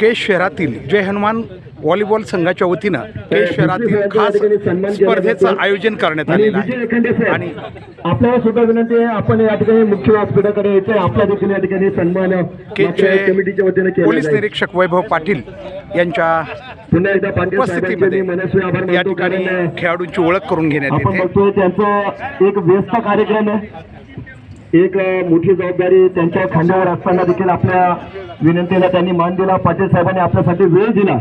केज शहरातील जय हनुमान व्हॉलीबॉल संघाच्या वतीनं केज शहरातील खास स्पर्धेचं आयोजन करण्यात आलेलं आहे. आणि आपल्याला सुद्धा विनंती आहे आपण या ठिकाणी मुख्य व्यासपीठाकडे यायचं आपल्या देखील या ठिकाणी सन्मान कमिटीच्या वतीने पोलीस निरीक्षक वैभव पाटील यांच्या पुन्हा एकदा उपस्थितीमध्ये मी मनस्वी आभार या ठिकाणी खेळाडूंची ओळख करून घेण्यात येते. त्यांचा एक व्यस्त कार्यक्रम आहे. एक मोठी जबाबदारी त्यांच्या खांद्यावर असताना देखील आपल्या विनंतीला त्यांनी मान दिला. पाटील साहेबांनी आपल्यासाठी वेळ दिला.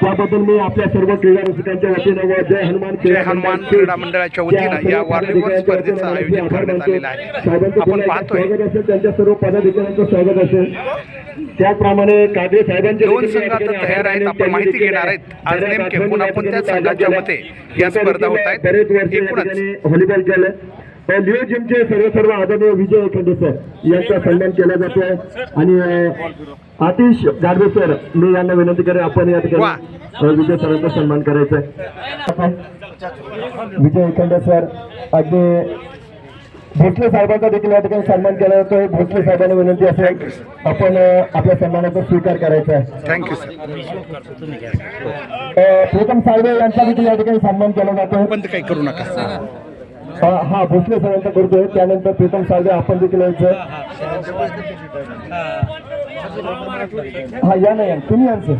त्याबद्दल मी आपल्या सर्व क्रीडा रसिकांच्या वतीनं जय हनुमान जय हनुमान क्रीडा मंडळाच्या वतीनं या व्हॉलीबॉल स्पर्धेचं आयोजन करण्यात आलेलं आहे. आपण पाहतोय. त्यांच्या सर्व पदाधिकाऱ्यांचं स्वागत असेल. त्याचप्रमाणे कादरे साहेबांचे दोन देखील संघ या आता ठिकाणी तयार आहेत. आपण माहिती घेणार आहेत. आज नेमके आठवणी कोणकोणत्या या ठिकाणी संघाच्या मते. या स्पर्धा होत आहेत. एकूणच. व्हॉलीबॉल केलं लिओ जिमचे सर्व सर्व आदरणीय विजय खंडे सर यांचा सन्मान केला जातो. आणि आतिश गाडवे सर मी यांना विनंती करेन आपण या ठिकाणी विजय सरांचा सन्मान करायचा आहे. विजय खंडे सर अगदी भोसले साहेबांचा देखील या ठिकाणी सन्मान केला जातोय. भोसले साहेबांना विनंती असेल आपण आपल्या सन्मानाचा स्वीकार करायचा आहे. थँक्यू सर प्रीतम साळवे यांचा देखील या ठिकाणी सन्मान केला जातो बंद काही करू नका. हा हा भोसले सरांचा करतोय. त्यानंतर प्रीतम साळवे आपण देखील यायचं हा या ना या. तुम्ही यांचं.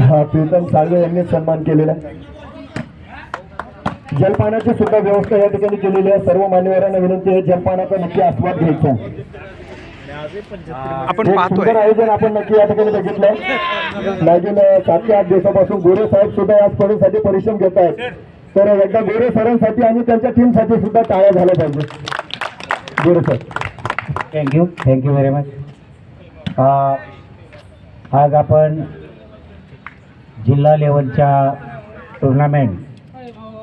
हा प्रीतम साळवे यांनी सन्मान केलेला. आहे. जलपानाची सुद्धा व्यवस्था या ठिकाणी केलेली आहे. सर्व मान्यवरांना विनंती आहे जलपानाचा नक्की आस्वाद घ्यायचा आपण पाहतोय. सुंदर आयोजन आपण नक्की या ठिकाणी बघितलंय. मागील सात ते आठ दिवसापासून गोरे साहेब सुद्धा या स्पर्धेसाठी परिश्रम घेत आहेत. तर एकदा गोरे सरांसाठी आणि त्यांच्या टीमसाठी सुद्धा टाळ्या झाल्या पाहिजे Gore sir. Thank you thank you very much आज आपण जिल्हा लेवलच्या टुर्नामेंट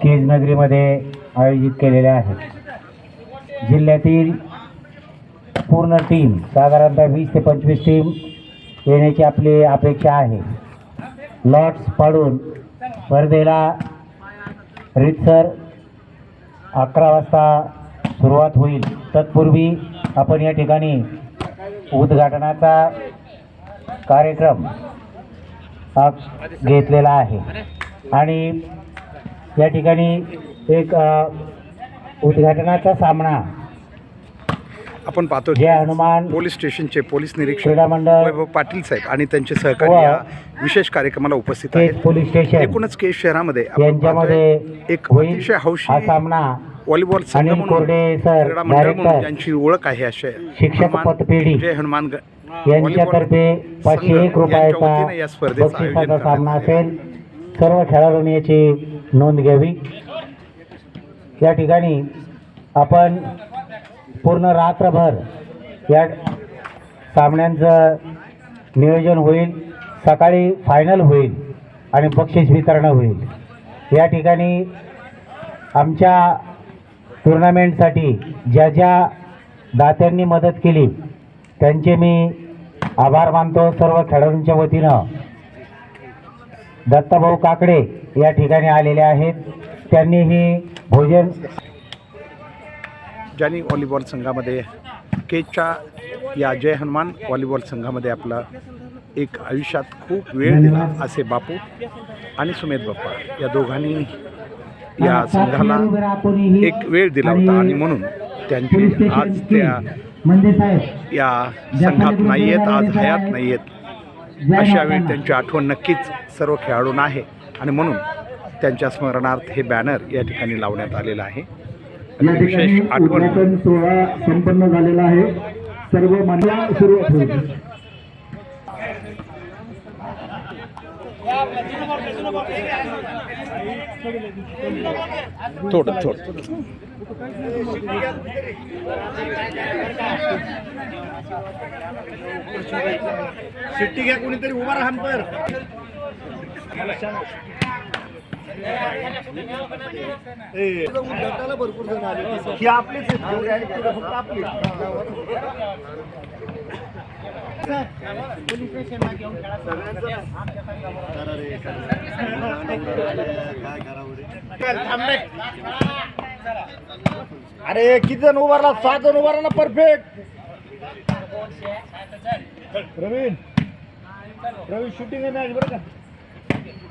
केजनगरीमध्ये आयोजित केलेल्या आहेत. जिल्ह्यातील पूर्ण टीम साधारणतः वीस ते पंचवीस टीम येण्याची आपली अपेक्षा आहे. लॉट्स पाडून स्पर्धेला रीतसर अकरा वाजता सुरुवात होईल. तत्पूर्वी आपण या ठिकाणी उद्घाटनाचा कार्यक्रम हा घेतलेला आहे. आणि या ठिकाणी एक उद्घाटनाचा सामना आपण हनुमान पोलीस स्टेशनचे पोलीस निरीक्षक वैभव पाटील साहेब आणि त्यांचे सहकारी. या विशेष कार्यक्रमाला उपस्थित आहेत पोलीस स्टेशन एकूणच केज शहरामध्ये एक अतिशय हौशी सामना व्हॉलीबॉल संघ म्हणून ज्यांची ओळख आहे पतपेढी जय हनुमान यांच्यातर्फे पाचशे एक रुपयाचा या स्पर्धेचं सामना. असेल सर्व खेळाडूंनी याची नोंद घ्यावी या ठिकाणी आपण पूर्ण रात्रभर या सामन्यांचं नियोजन होईल. सकाळी फायनल होईल आणि बक्षीस वितरण होईल. या ठिकाणी आमच्या टुर्नामेंटसाठी ज्या ज्या दात्यांनी मदत केली त्यांचे मी आभार मानतो. सर्व खेळाडूंच्या वतीनं दत्ताभाऊ काकडे या ठिकाणी आलेले आहेत. त्यांनीही भोजन ज्यांनी व्हॉलीबॉल संघामध्ये केजच्या या जय हनुमान व्हॉलीबॉल संघामध्ये आपला एक आयुष्यात खूप वेळ दिला असे बापू आणि सुमेध बाप्पा या दोघांनी या संघाला एक वेळ दिला होता आणि म्हणून त्यांची आज त्या म्हणजे या संघात नाही आहेत आज हयात नाही आहेत अशा वेळी त्यांची आठवण नक्कीच सर्व खेळाडूंना आहे आणि म्हणून त्यांच्या स्मरणार्थ हे बॅनर या ठिकाणी लावण्यात आलेलं आहे. या ठिकाणी उद्घाटन सोहळा संपन्न झालेला आहे. सर्व मान्य सुरुवात होईल थोडं थोडं. शिट्टी घ्या कोणीतरी उभा राहा पर उद्घाटनाला भरपूर जण आले ही आपलीच आहेत, जेवढी आहेत फक्त आपली अरे किती जण उभारला? सात जण उभारला परफेक्ट प्रवीण. प्रवीण शूटिंग आहे मॅच बरं का?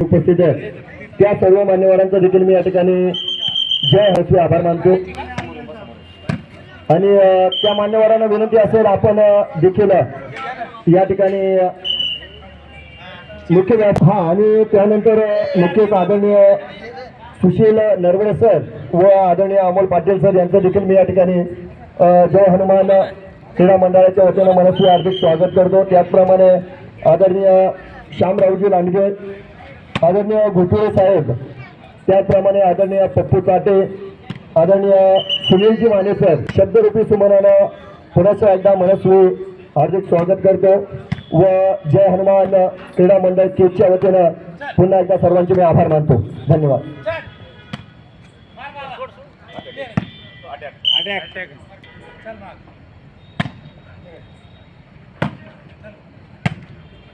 उपस्थित आहे. त्या सर्व मान्यवरांचा देखील मी या ठिकाणी जय हसी आभार मानतो. आणि त्या मान्यवरांना विनंती असेल आपण देखील या ठिकाणी मुख्य व्याप हा आणि त्यानंतर अ, मुख्य आदरणीय सुशील नरवणे सर व आदरणीय अमोल पाटील सर यांचं देखील मी या ठिकाणी जय हनुमान क्रीडा मंडळाच्या वतीनं मनस्वी हार्दिक स्वागत करतो. त्याचप्रमाणे आदरणीय श्यामरावजी लांडगे आदरणीय घुटुळे साहेब त्याचप्रमाणे आदरणीय पप्पू चाटे आदरणीय सुनीलजी माने सर शब्दरूपी सुमनानं पुन्हा एकदा मनस्वी हार्दिक स्वागत करतो व जय हनुमान क्रीडा मंडळ केच्या वतीनं पुन्हा एकदा सर्वांचे मी आभार मानतो. धन्यवाद.